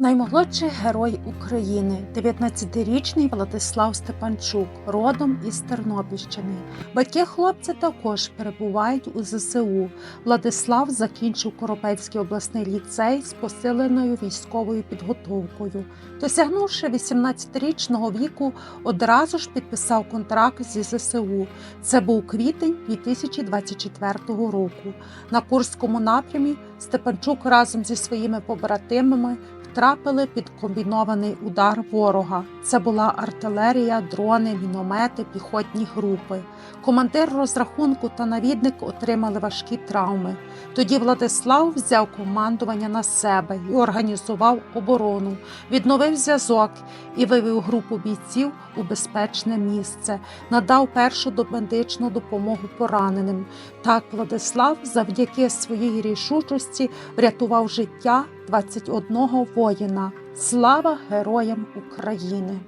Наймолодший герой України, 19-річний Владислав Степанчук, родом із Тернопільщини. Батьки хлопця також перебувають у ЗСУ. Владислав закінчив Коропецький обласний ліцей з посиленою військовою підготовкою. Досягнувши 18-річного віку, одразу ж підписав контракт зі ЗСУ. Це був квітень 2024 року. На Курському напрямі Степанчук разом зі своїми побратимами втрапили під комбінований удар ворога. Це була артилерія, дрони, міномети, піхотні групи. Командир розрахунку та навідник отримали важкі травми. Тоді Владислав взяв командування на себе і організував оборону, відновив зв'язок і вивів групу бійців у безпечне місце, надав першу домедичну допомогу пораненим. Так Владислав завдяки своїй рішучості врятував життя 21 воїна. Слава героям України!